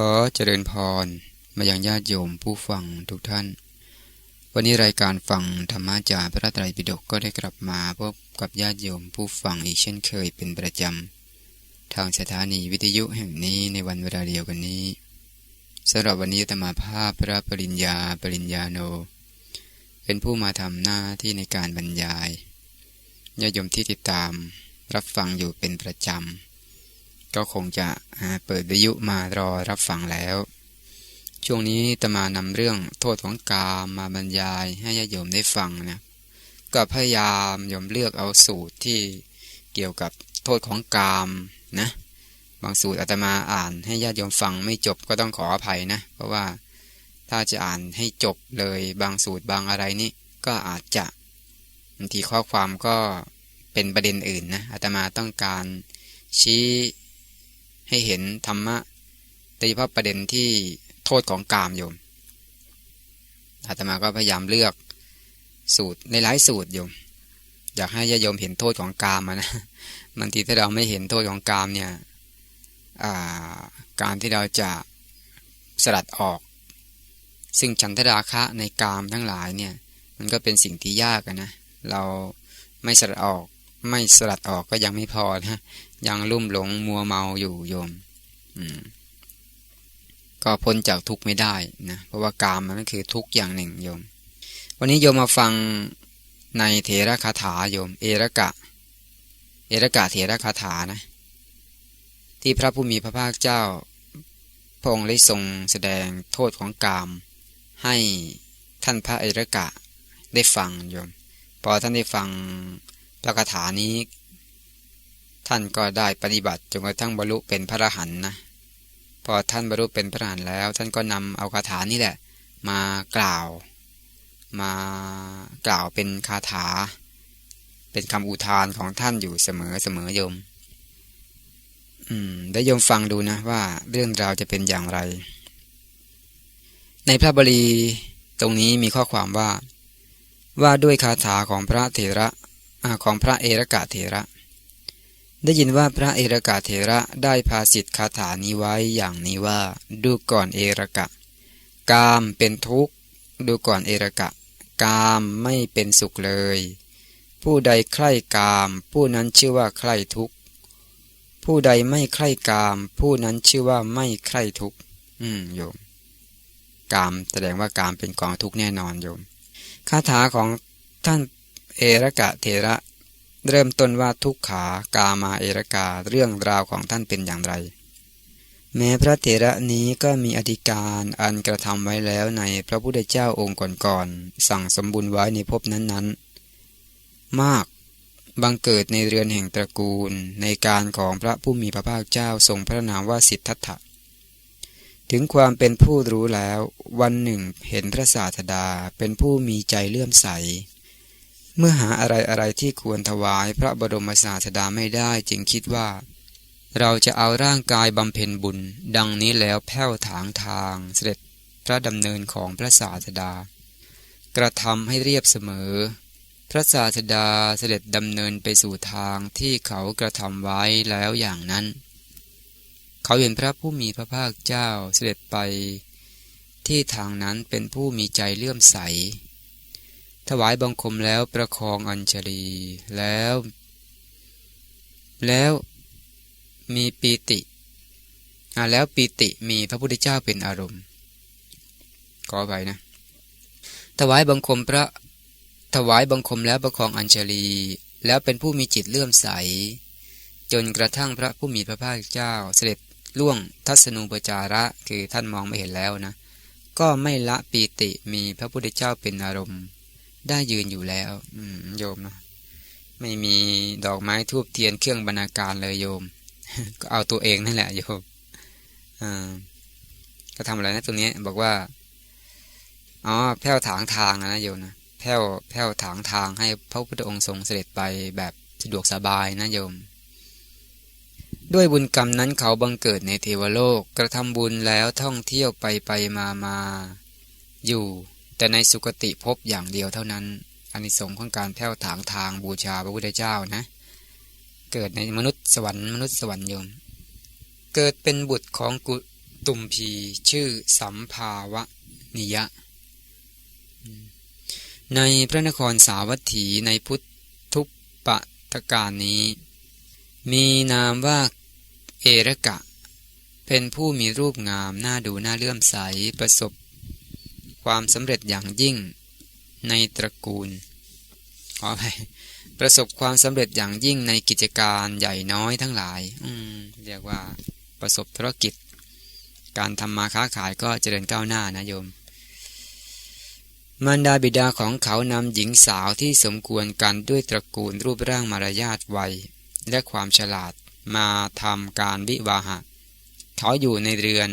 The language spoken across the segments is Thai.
อเจริญพรมาอยังญาติโยมผู้ฟังทุกท่าน วันนี้รายการฟังธรรมะจากพระไตรปิฎกก็ได้กลับมาพบกับญาติโยมผู้ฟังอีกเช่นเคยเป็นประจำ ทางสถานีวิทยุแห่งนี้ในวันเวลาเดียวกันนี้สำหรับวันนี้ตมาภาพพระปริญญาปริญญาโน เป็นผู้มาทำหน้าที่ในการบรรยายญาติโยมที่ติดตามรับฟังอยู่เป็นประจำ ก็คงจะเปิดวิยุมารอรับฟังแล้ว ช่วงนี้ตมานำเรื่องโทษของกามมาบรรยายให้ญาติโยมได้ฟังนะก็พยายามโยมเลือกเอาสูตรที่เกี่ยวกับโทษของกามนะบางสูตรอาตมาอ่านให้ญาติโยมฟังไม่จบก็ต้องขออภัยนะ เพราะว่าถ้าจะอ่านให้จบเลยบางสูตรบางอะไรนี่ก็อาจจะบางทีข้อความก็เป็นประเด็นอื่นนะอาตมาต้องการชี้ ให้เห็นธรรมะโดยเฉพาะประเด็นที่โทษของกามโยม อาตมาก็พยายามเลือกสูตรในหลายสูตรโยม อยากให้ญาโยมเห็นโทษของกามนะบางทีถ้าเราไม่เห็นโทษของกามเนี่ยการที่เราจะสลัดออก ซึ่งฉันทราคะในกามทั้งหลายเนี่ย มันก็เป็นสิ่งที่ยากนะ เราไม่สลัดออก ไม่สลัดออกก็ยังไม่พอนะยังลุ่มหลงมัวเมาอยู่โยม อืม ก็พ้นจากทุกข์ไม่ได้นะเพราะว่ากามมันคือทุกข์อย่างหนึ่งโยม วันนี้โยมมาฟังในเถระคาถาโยม เอระกะ เอระกะเถระคาถานะ ที่พระผู้มีพระภาคเจ้าพระองค์ได้ทรงแสดงโทษของกาม ให้ท่านพระเอระกะได้ฟังโยม พอท่านได้ฟัง พระคาถานี้ ท่านก็ได้ปฏิบัติจนกระทั่งบรรลุเป็นพระอรหันต์นะพอท่านบรรลุเป็นพระอรหันต์แล้ว ท่านก็นำเอาคาถานี่แหละ มากล่าว มากล่าวเป็นคาถา เป็นคำอุทานของท่านอยู่เสมอเสมอโยม อืมได้โยมฟังดูนะว่าเรื่องราวจะเป็นอย่างไร ในพระบาลีตรงนี้มีข้อความว่าว่าด้วยคาถาของพระเถระ ของพระเอรกะเถระ ได้ยินว่าพระเอรกาเถระได้พาสิทธิคาถานี้ไว้อย่างนี้ว่าดูก่อนเอรกะ กามเป็นทุกข์ ดูก่อนเอรกะ กามไม่เป็นสุขเลย ผู้ใดใคร่กาม ผู้นั้นชื่อว่าใคร่ทุกข์ ผู้ใดไม่ใคร่กาม ผู้นั้นชื่อว่าไม่ใคร่ทุกข์ อืมโยม กามแสดงว่ากามเป็นกองทุกข์แน่นอนโยมคาถาของท่าน เอรกะเถระ เริ่มต้นว่าทุกขากามาเอรกาเรื่องราวของท่านเป็นอย่างไร แม้พระเถระนี้ก็มีอธิการอันกระทำไว้แล้วในพระพุทธเจ้าองค์ก่อนๆสั่งสมบุญไว้ในภพนั้นๆ มากบังเกิดในเรือนแห่งตระกูลในการของพระผู้มีพระภาคเจ้าทรงพระนามว่าสิทธัตถะถึงความเป็นผู้รู้แล้ว วันหนึ่งเห็นพระศาสดาเป็นผู้มีใจเลื่อมใส เมื่อหาอะไรอะไรที่ควรถวายพระบรมศาสดาไม่ได้จึงคิดว่า เราจะเอาร่างกายบำเพ็ญบุญ ดังนี้แล้วแผ้วถางทางเสด็จพระดำเนินของพระศาสดา กระทำให้เรียบเสมอ พระศาสดาเสด็จดำเนินไปสู่ทางที่เขากระทำไว้แล้วอย่างนั้น เขาเห็นพระผู้มีพระภาคเจ้าเสด็จไป ที่ทางนั้นเป็นผู้มีใจเลื่อมใส ถวายบังคมแล้วประคองอัญชลีแล้ว แล้วมีปีติอ่าแล้วปีติมีพระพุทธเจ้าเป็นอารมณ์ขอไปนะ ถวายบังคมพระถวายบังคมแล้วประคองอัญชลี แล้วเป็นผู้มีจิตเลื่อมใส จนกระทั่งพระผู้มีพระภาคเจ้า เสด็จล่วงทัศนูปจาระคือท่านมองไม่เห็นแล้วนะ ก็ไม่ละปีติมีพระพุทธเจ้าเป็นอารมณ์ ได้ยืนอยู่แล้ว อืมโยมนะไม่มีดอกไม้ทูบเทียนเครื่องบรรณาการเลยโยม ก็เอาตัวเองนั่นแหละโยมอ่าก็ทำอะไรนะตรงนี้ บอกว่าอ๋อแผ้วถางทางนะโยมนะแผ้วแผ้วถางทางให้พระพุทธองค์ทรงเสด็จไปแบบสะดวกสบายนะโยม ด้วยบุญกรรมนั้นเขาบังเกิดในเทวโลกกระทำบุญแล้วท่องเที่ยวไปไปมามาอยู่ แต่ในสุคติพบอย่างเดียวเท่านั้นอานิสงส์ของการแผ่วถางทางบูชาพระพุทธเจ้านะ เกิดในมนุษย์สวรรค์มนุษย์สวรรค์โยม เกิดเป็นบุตรของกุตุมพีชื่อสัมภาวะนิยะ ในพระนครสาวัตถีในพุทธุปปตการนี้ มีนามว่าเอรกะ เป็นผู้มีรูปงาม น่าดูน่าเลื่อมใสประสบ ความสำเร็จอย่างยิ่ง ในตระกูลขอไปประสบความสำเร็จอย่างยิ่งในกิจการใหญ่น้อยทั้งหลาย อืมเรียกว่าประสบธุรกิจ การทำมาค้าขายก็เจริญก้าวหน้านะโยมมารดาบิดาของเขานำหญิงสาวที่สมควรกันด้วยตระกูลรูปร่างมารยาทวัย และความฉลาดมาทำการวิวาหะ เขาอยู่ในเรือน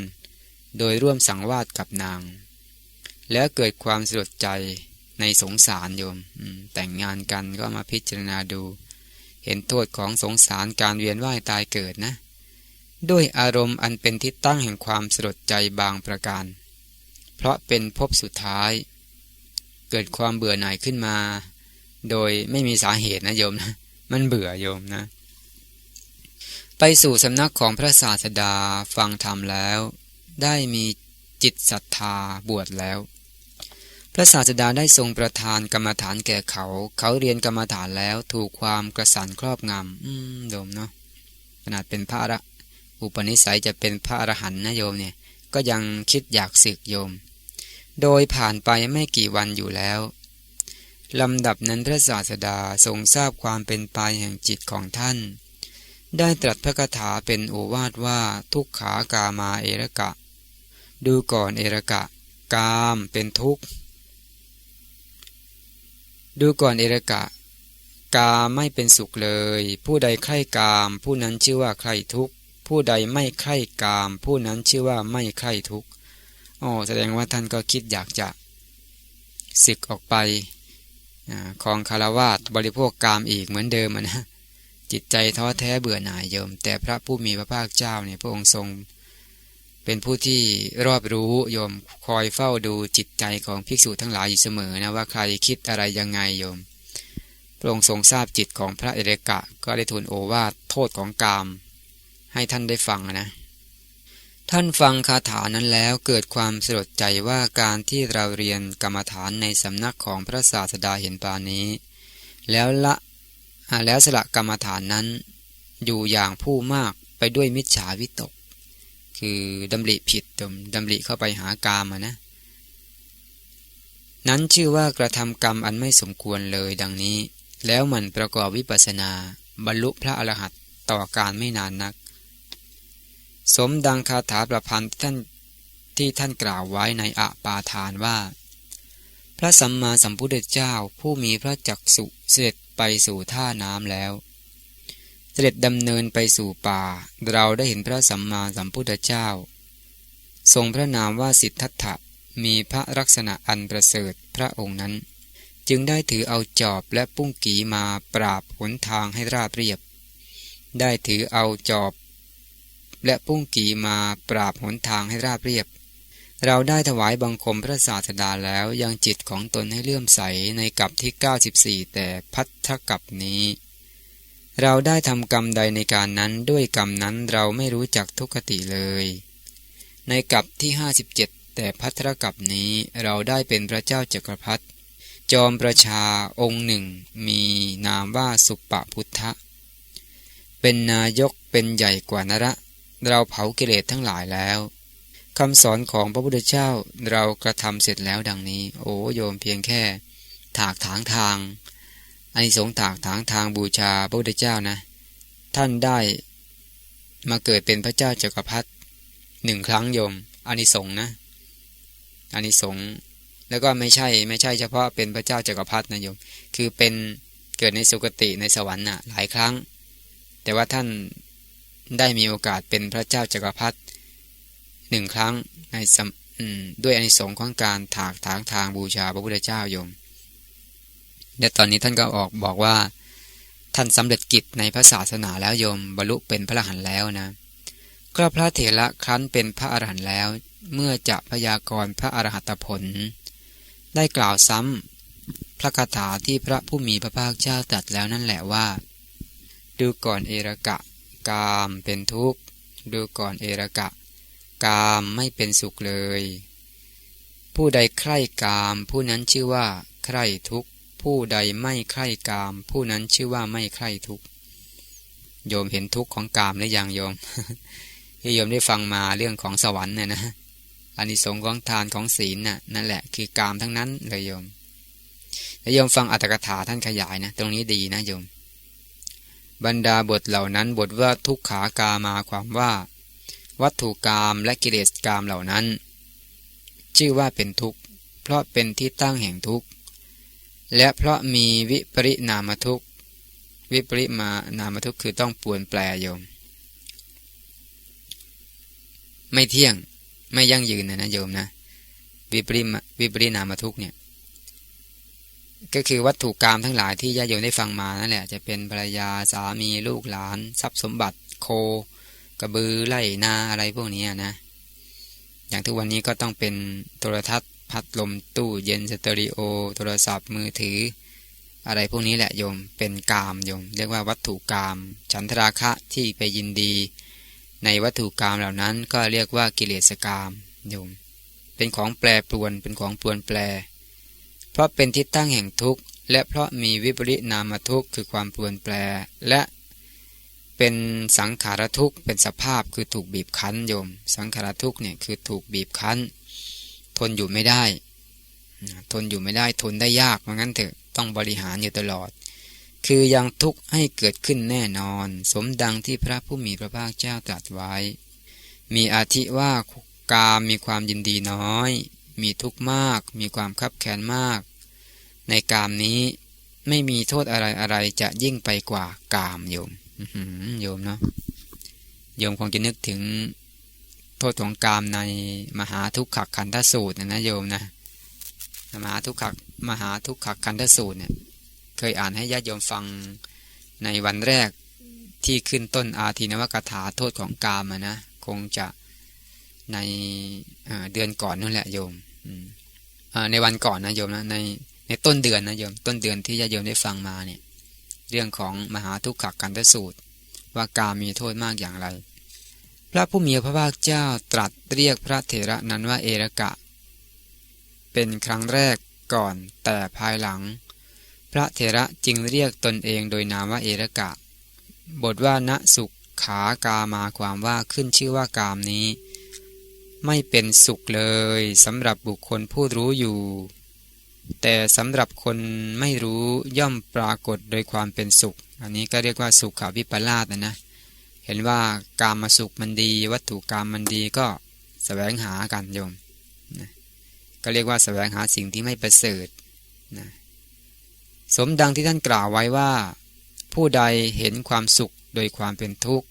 โดยร่วมสังวาสกับนาง แล้วเกิดความสลดใจในสงสารโยมแต่งงานกันก็มาพิจารณาดู เห็นโทษของสงสารการเวียนว่ายตายเกิดนะ ด้วยอารมณ์อันเป็นที่ตั้งแห่งความสลดใจบางประการ เพราะเป็นภพสุดท้าย เกิดความเบื่อหน่ายขึ้นมา โดยไม่มีสาเหตุนะโยมนะมันเบื่อโยมนะ ไปสู่สำนักของพระศาสดาฟังธรรมแล้ว ได้มีจิตศรัทธาบวชแล้ว พระศาสดาได้ทรงประทานกรรมฐานแก่เขา เขาเรียนกรรมฐานแล้วถูกความกระสันครอบงำอืมโยมเนาะขนาดเป็นพระระอุปนิสัยจะเป็นพระอรหันต์นะโยมเนี่ย ก็ยังคิดอยากศึกโยม โดยผ่านไปไม่กี่วันอยู่แล้วลำดับนั้นพระศาสดาทรงทราบความเป็นไปแห่งจิตของท่าน ได้ตรัสพระคาถาเป็นโอวาทว่าทุกขากามาเอระกะ ดูก่อนเอระกะ กามเป็นทุกข์ ดูก่อนเอรกะ กาไม่เป็นสุขเลย ผู้ใดใคร่กาม ผู้นั้นชื่อว่าใคร่ทุกข์ ผู้ใดไม่ใคร่กาม ผู้นั้นชื่อว่าไม่ใคร่ทุกข์อ๋อแสดงว่าท่านก็คิดอยากจะศึกออกไปของคารวาสบริโภคกามอีกเหมือนเดิมนะจิตใจท้อแท้เบื่อหน่ายโยม แต่พระผู้มีพระภาคเจ้าเนี่ยพระองค์ทรง เป็นผู้ที่รอบรู้โยมคอยเฝ้าดูจิตใจของภิกษุทั้งหลายอยู่เสมอนะว่าใครคิดอะไรยังไงโยม พระองค์ทรงทราบจิตของพระเอเรกะ ก็ได้ทูลโอวาทโทษของกาม ให้ท่านได้ฟังนะท่านฟังคาถานั้นแล้วเกิดความสลดใจว่าการที่เราเรียนกรรมฐานในสำนักของพระศาสดาเห็นปานี้ แล้วละแล้วสละกรรมฐานนั้น อยู่อย่างผู้มากไปด้วยมิจฉาวิตก คือดำริผิดดำริเข้าไปหากามนะ นั้นชื่อว่ากระทำกรรมอันไม่สมควรเลยดังนี้ แล้วมันประกอบวิปัสนา บรรลุพระอรหันต์ต่อการไม่นานนัก สมดังคาถาประพันธ์ท่านที่ท่านกล่าวไว้ในอะปาทานว่า พระสัมมาสัมพุทธเจ้าผู้มีพระจักสุเสด็จไปสู่ท่าน้ำแล้ว เสด็จดำเนินไปสู่ป่า เราได้เห็นพระสัมมาสัมพุทธเจ้า ทรงพระนามว่าสิทธัตถะมีพระลักษณะอันประเสริฐพระองค์นั้น จึงได้ถือเอาจอบและปุ้งกีมาปราบหนทางให้ราบเรียบ ได้ถือเอาจอบ และปุ้งกีมาปราบหนทางให้ราบเรียบ เราได้ถวายบังคมพระศาสดาแล้วยังจิตของตนให้เลื่อมใสในกับที่ 94 แต่พัทธกับนี้ เราได้ทำกรรมใดในการนั้นด้วยกรรมนั้นเราไม่รู้จักทุกขติเลย ในกับที่ 57 แต่พัทรกับนี้เราได้เป็นพระเจ้าจักรพรรดิจอมประชาองค์หนึ่ง มีนามว่าสุปปพุทธะ เป็นนายกเป็นใหญ่กว่านระ เราเผากิเลสทั้งหลายแล้วคำสอนของพระพุทธเจ้าเรากระทำเสร็จแล้วดังนี้ โอ้โยมเพียงแค่ ถากถางทาง อันนี้สงถากถางทางบูชาพระพุทธเจ้านะ ท่านได้มาเกิดเป็นพระเจ้าจักรพรรดิหนึ่งครั้งโยมอันนี้สงนะอันนี้สงแล้วก็ไม่ใช่ไม่ใช่เฉพาะเป็นพระเจ้าจักรพรรดินะโยม คือเป็นเกิดในสุคติในสวรรค์น่ะหลายครั้ง แต่ว่าท่านได้มีโอกาสเป็นพระเจ้าจักรพรรดิหนึ่งครั้งในด้วยอานิสงส์ของการถากถางทางบูชาพระพุทธเจ้าโยม และตอนนี้ท่านก็ออกบอกว่า ท่านสำเร็จกิจในพระศาสนาแล้วโยมบรรลุเป็นพระอรหันต์แล้วนะก็พระเถระครั้นเป็นพระอรหันต์แล้ว เมื่อจะพยากรณ์พระอรหัตผล ได้กล่าวซ้ำพระคาถาที่พระผู้มีพระภาคเจ้าตรัสแล้วนั่นแหละว่า ดูก่อนเอรกะ กามเป็นทุกข์ ดูก่อนเอรกะ กามไม่เป็นสุขเลย ผู้ใดใคร่กามผู้นั้นชื่อว่า ใคร่ทุกข์ ผู้ใดไม่ใคร่กาม ผู้นั้นชื่อว่าไม่ใคร่ทุกโยมเห็นทุกข์ของกามหรือยังโยมที่โยมได้ฟังมาเรื่องของสวรรค์เนี่ยนะอานิสงส์ของทานของศีลน่ะนั่นแหละคือกามทั้งนั้นเลยโยมแล้วโยมฟังอัตถกถาท่านขยายนะ ตรงนี้ดีนะโยม บรรดาบทเหล่านั้นบทว่าทุกขากามาความว่า วัตถุกามและกิเลสกามเหล่านั้น ชื่อว่าเป็นทุกข์เพราะเป็นที่ตั้งแห่งทุกข์ และเพราะมีวิปริณามทุกวิปริมานามทุกคือต้องปวนแปลโยม ไม่เที่ยงไม่ยั่งยืนนะนะโยมนะ วิปริมวิปริณามทุกเนี่ยก็คือวัตถุกรรมทั้งหลายที่ญาโยมได้ฟังมานั่นแหละจะเป็นภรรยาสามีลูกหลาน ทรัพย์สมบัติโค กระบือไล่นาอะไรพวกนี้นะ อย่างทุกวันนี้ก็ต้องเป็นโทรทัศน์ พัดลมตู้เย็นสเตอริโอ โทรศัพท์มือถือ อะไรพวกนี้แหละโยมเป็นกามโยม เรียกว่าวัตถุกรรมฉันทราคะที่ไปยินดี ในวัตถุกรรมเหล่านั้นก็เรียกว่ากิเลสกรรมโยม เป็นของแปรปรวนเป็นของปรวนแปร เพราะเป็นที่ตั้งแห่งทุกข์ และเพราะมีวิปริณามทุกข์คือความปรวนแปร และเป็นสังขารทุกข์เป็นสภาพคือถูกบีบคั้นโยม สังขารทุกข์เนี่ยคือถูกบีบคั้น ทนอยู่ไม่ได้ ทนอยู่ไม่ได้ ทนได้ยากเพราะงั้นเถอะต้องบริหารอยู่ตลอด คือยังทุกข์ให้เกิดขึ้นแน่นอน สมดังที่พระผู้มีพระภาคเจ้าตรัสไว้ มีอาทิว่ากามมีความยินดีน้อย มีทุกข์มาก มีความคับแค้นมาก ในกามนี้ไม่มีโทษอะไรอะไรจะยิ่งไปกว่ากามโยมโยมเนาะโยมคงจะนึกถึง โทษของกามในมหาทุกขขันธสูตรนะนะโยมนะมหาทุกขมหาทุกขขันธสูตรเนี่ยเคยอ่านให้ญาติโยมฟังในวันแรกที่ขึ้นต้นอาทินวกถาโทษของกามนะคงจะในเดือนก่อนนั่นแหละโยมในวันก่อนนะโยมนะในในต้นเดือนนะโยมต้นเดือนที่ญาติโยมได้ฟังมาเนี่ยเรื่องของมหาทุกขกันทสูตร ว่ากามมีโทษมากอย่างไร ระผู้มีพระภาคเจ้าตรัสเรียกพระเถระนั้นว่าเอระกะ เป็นครั้งแรกก่อนแต่ภายหลัง พระเถระจึงเรียกตนเองโดยนามว่าเอระกะ บทว่าณสุขขากามาความว่าขึ้นชื่อว่ากามนี้ ไม่เป็นสุขเลยสำหรับบุคคลผู้รู้อยู่ แต่สำหรับคนไม่รู้ย่อมปรากฏโดยความเป็นสุข อันนี้ก็เรียกว่าสุขขาวิปลาสนะนะ เห็นว่ากามมาสุขมันดี วัตถุกรรมมันดีก็สแสวงหากันโยมนะก็เรียกว่าสแสวงหาสิ่งที่ไม่ประเสริฐนะสมดังที่ท่านกล่าวไว้ว่า ผู้ใดเห็นความสุขโดยความเป็นทุกข์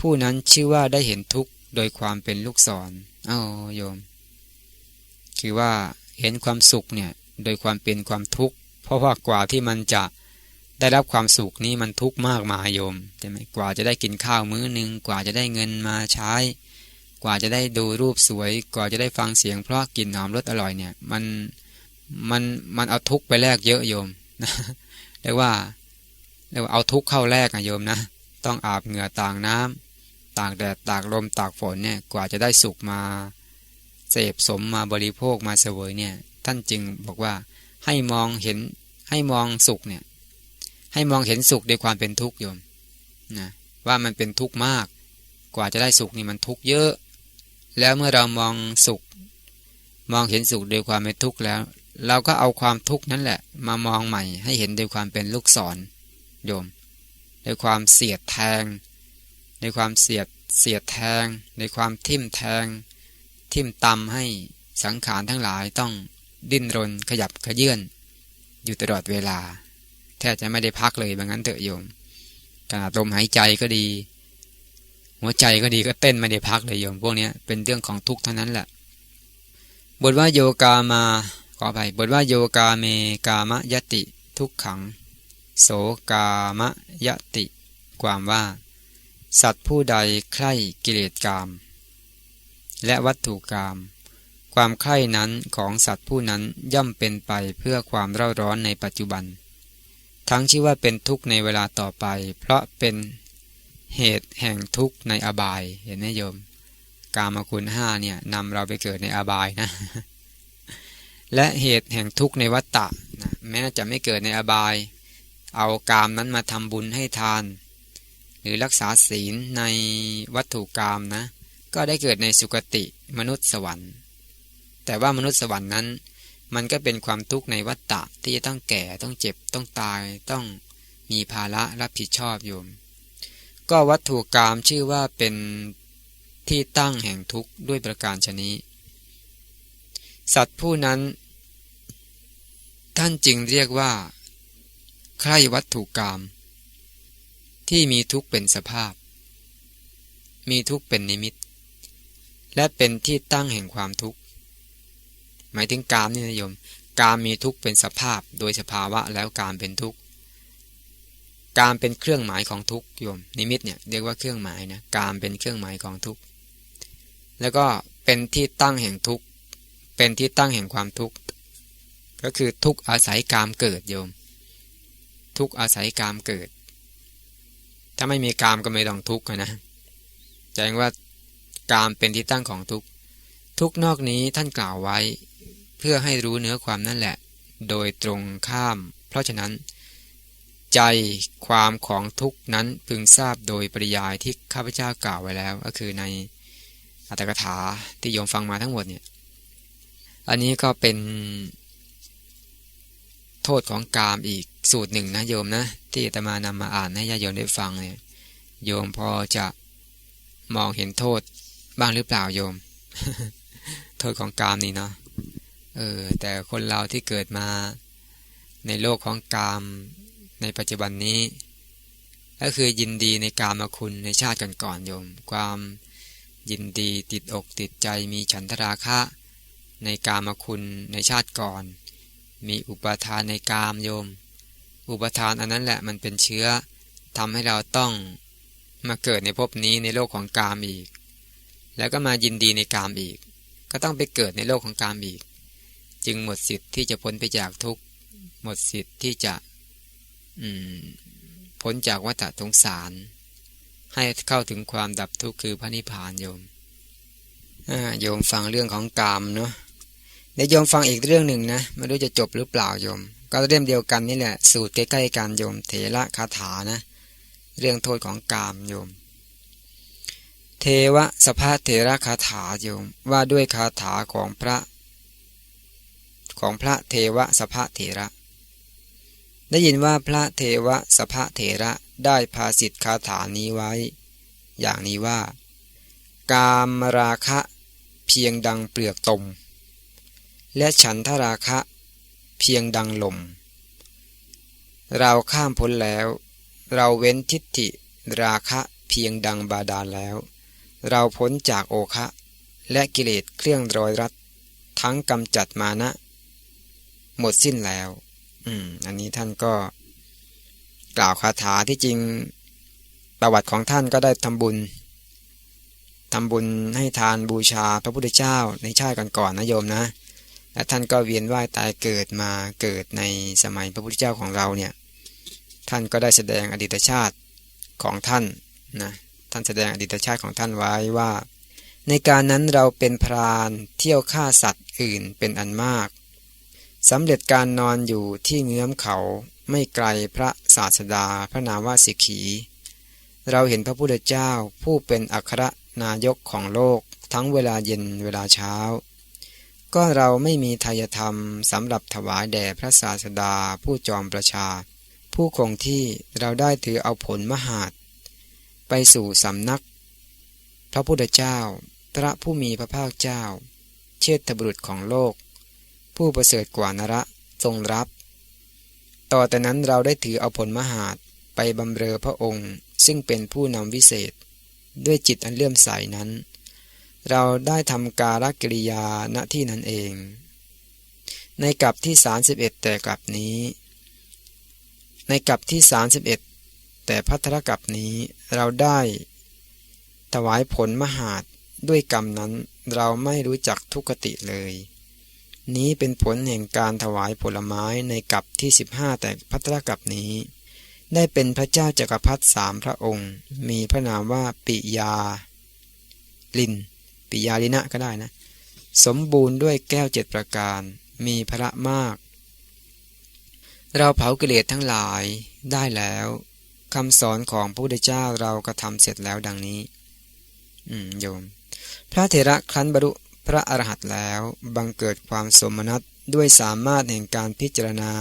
ผู้นั้นชื่อว่าได้เห็นทุกข์โดยความเป็นลูกศรอ้าวโยม คือว่าเห็นความสุขเนี่ยโดยความเป็นความทุกข์เพราะว่ากว่าที่มันจะ ได้รับความสุขนี้มันทุกข์มากมายโยมใช่ไหมกว่าจะได้กินข้าวมื้อหนึ่งกว่าจะได้เงินมาใช้ กว่าจะได้ดูรูปสวย กว่าจะได้ฟังเสียง เพราะกินหอมรสอร่อยเนี่ยมันมันมันเอาทุกข์ไปแลกเยอะโยมเรียกว่าเรียกว่าเอาทุกข์เข้าแรกอะโยมนะ ต้องอาบเหงื่อต่างน้ำตากแดดตากลมตากฝนเนี่ยกว่าจะได้สุขมาเสพสมมาบริโภคมาเสวยเนี่ยท่านจึงบอกว่าให้มองเห็นให้มองสุขเนี่ย ให้มองเห็นสุขด้วยความเป็นทุกข์โยมนะว่ามันเป็นทุกข์มาก กว่าจะได้สุขนี่มันทุกข์เยอะ แล้วเมื่อเรามองสุข มองเห็นสุขด้วยความเป็นทุกข์แล้ว เราก็เอาความทุกข์นั่นแหละ มามองใหม่ให้เห็นด้วยความเป็นลูกศรโยมด้วยความเสียดแทง ในความเสียดเสียดแทง ในความทิ่มแทง ทิ่มตำให้สังขารทั้งหลายต้องดิ้นรนขยับขยื่นอยู่ตลอดเวลา แทบจะไม่ได้พักเลยบางนั้นเถอะโยมขนาดลมหายใจก็ดี หัวใจก็ดีก็เต้นไม่ได้พักเลยโยม พวกนี้เป็นเรื่องของทุกข์เท่านั้นแหละ บทว่าโยกามาขอไปบทว่าโยกาเมกามยติ ทุกขัง โสกามยติ ความว่า สัตว์ผู้ใดใคร่กิเลสกาม และวัตถุกาม ความใคร่นั้นของสัตว์ผู้นั้นย่อมเป็นไปเพื่อความเร่าร้อนในปัจจุบัน ทั้งชื่อว่าเป็นทุกข์ในเวลาต่อไป เพราะเป็นเหตุแห่งทุกข์ในอบาย เห็นไหมโยม กามคุณห้าเนี่ยนำเราไปเกิดในอบายนะ และเหตุแห่งทุกข์ในวัฏฏะนะแม้จะไม่เกิดในอบาย เอากามนั้นมาทำบุญให้ทาน หรือรักษาศีลในวัตถุกรรมนะ ก็ได้เกิดในสุคติมนุษย์สวรรค์ แต่ว่ามนุษย์สวรรค์นั้น มันก็เป็นความทุกข์ในวัฏฏะที่จะต้องแก่ต้องเจ็บต้องตายต้องมีภาระรับผิดชอบโยม ก็วัตถุกรรมชื่อว่าเป็นที่ตั้งแห่งทุกข์ด้วยประการชนี้ สัตว์ผู้นั้น ท่านจึงเรียกว่าใครวัตถุกรรมที่มีทุกข์เป็นสภาพ มีทุกข์เป็นนิมิต และเป็นที่ตั้งแห่งความทุกข์ หมายถึงกามนี่นะโยม กามมีทุกข์เป็นสภาพโดยสภาวะแล้วกามเป็นทุกข์กามเป็นเครื่องหมายของทุกข์โยม นิมิตเนี่ยเรียกว่าเครื่องหมายนะกามเป็นเครื่องหมายของทุกข์แล้วก็เป็นที่ตั้งแห่งทุกข์เป็นที่ตั้งแห่งความทุกข์ก็คือทุกข์อาศัยกามเกิดโยม ทุกข์อาศัยกามเกิด ถ้าไม่มีกามก็ไม่ต้องทุกข์นะแจ้งว่ากามเป็นที่ตั้งของทุกข์ทุกนอกนี้ท่านกล่าวไว้ เพื่อให้รู้เนื้อความนั่นแหละ โดยตรงข้าม เพราะฉะนั้น ใจความของทุกนั้นพึงทราบโดยปริยายที่ข้าพเจ้ากล่าวไว้แล้ว ก็คือในอัตถกถาที่โยมฟังมาทั้งหมดเนี่ยอันนี้ก็เป็น โทษของกามอีกสูตรหนึ่งนะโยมนะ ที่ตมานำมาอ่านให้ญาติโยมได้ฟังเนี่ยโยมพอจะมองเห็นโทษบ้างหรือเปล่าโยม โทษของกามนี่เนาะ เออแต่คนเราที่เกิดมาในโลกของกามในปัจจุบันนี้ ก็คือยินดีในกามคุณในชาติก่อนๆโยม ความยินดีติดอกติดใจมีฉันทราคะ ในกามคุณในชาติก่อน มีอุปทานในกามโยม อุปทานอันนั้นแหละมันเป็นเชื้อทำให้เราต้องมาเกิดในภพนี้ในโลกของกามอีก แล้วก็มายินดีในกามอีก ก็ต้องไปเกิดในโลกของกามอีก จึงหมดสิทธิ์ที่จะพ้นไปจากทุกข์ หมดสิทธิ์ที่จะพ้นจากวัฏสงสาร ให้เข้าถึงความดับทุกข์คือพระนิพพานโยมโยมฟังเรื่องของกามเนาะเดี๋ยวโยมฟังอีกเรื่องหนึ่งนะไม่รู้จะจบหรือเปล่าโยม ก็เรื่องเดียวกันนี่แหละ สูตรใกล้ๆกันโยมเถระคาถานะ เรื่องโทษของกามโยม เทวสภาเถระคาถาโยมว่าด้วยคาถาของพระ ของพระเทวสภเถระ ได้ยินว่าพระเทวสภเถระได้พาสิทธคาถานี้ไว้ อย่างนี้ว่า กามราคะเพียงดังเปลือกตม และฉันทราคะเพียงดังลม เราข้ามพ้นแล้ว เราเว้นทิฏฐิราคะเพียงดังบาดาลแล้ว เราพ้นจากโอคะ และกิเลสเครื่องรอยรัด ทั้งกำจัดมานะ หมดสิ้นแล้ว อืม อันนี้ท่านก็ กล่าวคาถาที่จริงประวัติของท่านก็ได้ทำบุญทำบุญให้ทานบูชาพระพุทธเจ้าในชาติก่อนๆนนะโยมนะ และท่านก็เวียนว่ายตายเกิดมาเกิดในสมัยพระพุทธเจ้าของเราเนี่ย ท่านก็ได้แสดงอดีตชาติของท่านนะท่านแสดงอดีตชาติของท่านไว้ว่า ในการนั้นเราเป็นพรานเที่ยวฆ่าสัตว์อื่นเป็นอันมาก สำเร็จการนอนอยู่ที่เงื้อมเขาไม่ไกลพระศาสดาพระนามว่าสิขี เราเห็นพระพุทธเจ้าผู้เป็นอัครนายกของโลกทั้งเวลาเย็นเวลาเช้า ก็เราไม่มีทายธรรมสำหรับถวายแด่พระศาสดาผู้จอมประชา ผู้คงที่เราได้ถือเอาผลมหาดไปสู่สำนัก พระพุทธเจ้า พระผู้มีพระภาคเจ้า เชษฐบุรุษของโลก ผู้ประเสริฐกว่านระทรงรับ ต่อแต่นั้นเราได้ถือเอาผลมหาดไปบำเรอพระองค์ ซึ่งเป็นผู้นำวิเศษ ด้วยจิตอันเลื่อมใสนั้น เราได้ทำการกิริยาณที่นั้นเอง ในกลับที่ 31 แต่กลับนี้ ในกลับที่ 31 แต่พัทธกับนี้เราได้ถวายผลมหาดด้วยกรรมนั้นเราไม่รู้จักทุกติเลย นี้เป็นผลแห่งการถวายผลไม้ในกับที่ 15 แต่พัทธกับนี้ ได้เป็นพระเจ้าจักรพรรดิสามพระองค์ มีพระนามว่าปิยาลิน ปิยาลินะก็ได้นะ สมบูรณ์ด้วยแก้วเจ็ดประการ มีพระมาก เราเผากิเลสทั้งหลายได้แล้วคำสอนของพระพุทธเจ้าเรากระทำเสร็จแล้วดังนี้ อืมโยม พระเถระครั้นบรรลุ ระอรหันต์แล้วบังเกิดความสมนัตด้วยสามารถแห่งการพิจารณา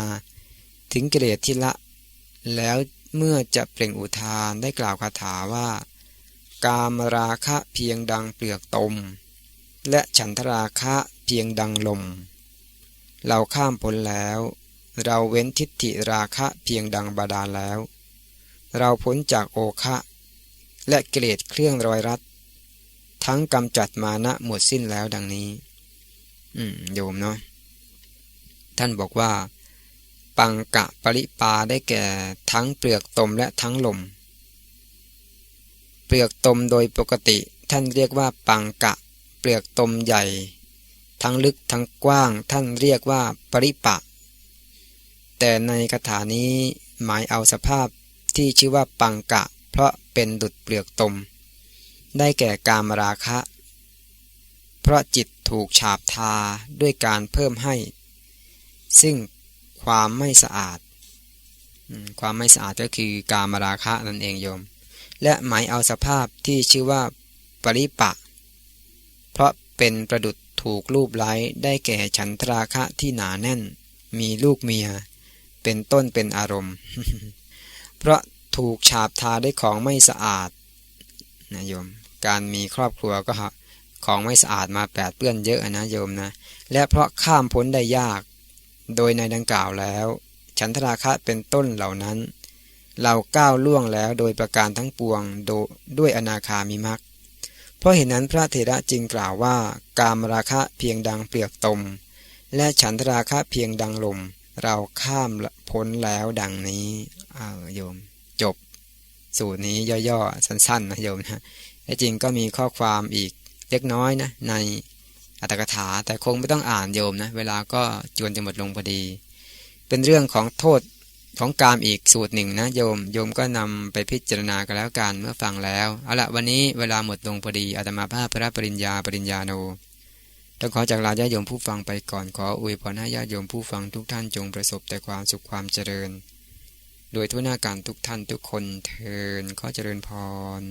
ถึงกิเลสที่ละ แล้วเมื่อจะเปล่งอุทานได้กล่าวคาถาว่า กามราคะเพียงดังเปลือกตม และฉันทราคะเพียงดังลม เราข้ามพ้นแล้ว เราเว้นทิฏฐิราคะเพียงดังบาดาลแล้ว เราพ้นจากโอคะ และเกลียดเครื่องรอยรัด ทั้งกำจัดมานะหมดสิ้นแล้วดังนี้ อืมโยมเนาะท่านบอกว่า ปังกะปริปาได้แก่ทั้งเปลือกตมและทั้งลม เปลือกตมโดยปกติ ท่านเรียกว่าปังกะ เปลือกตมใหญ่ ทั้งลึกทั้งกว้าง ท่านเรียกว่าปริปะ แต่ในคาถานี้หมายเอาสภาพที่ชื่อว่าปังกะ เพราะเป็นดุดเปลือกตม ได้แก่กามราคะ เพราะจิตถูกฉาบทาด้วยการเพิ่มให้ ซึ่งความไม่สะอาด ความไม่สะอาดก็คือกามราคะนั่นเองโยม และหมายเอาสภาพที่ชื่อว่าปริปะ เพราะเป็นประดุดถูกรูปไล้ได้แก่ฉันทราคะที่หนาแน่น มีลูกเมีย เป็นต้นเป็นอารมณ์ เพราะถูกฉาบทาด้วยของไม่สะอาดนะโยม การมีครอบครัวก็ของไม่สะอาดมาแปดเปื้อนเยอะนะโยมนะ และเพราะข้ามพ้นได้ยาก โดยในดังกล่าวแล้ว ฉันทราคะเป็นต้นเหล่านั้น เราก้าวล่วงแล้วโดยประการทั้งปวงโดด้วยอนาคามิมักเพราะเหตุนั้นพระเถระจึงกล่าวว่า กามราคะเพียงดังเปลือกตม และฉันทราคะเพียงดังลม เราข้ามพ้นแล้วดังนี้อ้าวโยม จบ สูตรนี้ย่อๆ สั้นๆนะโยมนะ แต่จริงก็มีข้อความอีกเล็กน้อยนะในอัตถกถา แต่คงไม่ต้องอ่านโยมนะ เวลาก็จวนจะหมดลงพอดี เป็นเรื่องของโทษของกามอีกสูตรหนึ่งนะโยม โยมก็นำไปพิจารณากันแล้วกันเมื่อฟังแล้ว เอาละวันนี้เวลาหมดลงพอดีอาตมาภาพพระปริญญาปริญญาโนต้องขอจากลาญาโยมผู้ฟังไปก่อนขออวยพรให้ญาโยมผู้ฟังทุกท่านจงประสบแต่ความสุขความเจริญ โดยทั่วหน้าการทุกท่านทุกคนเทินขอเจริญพร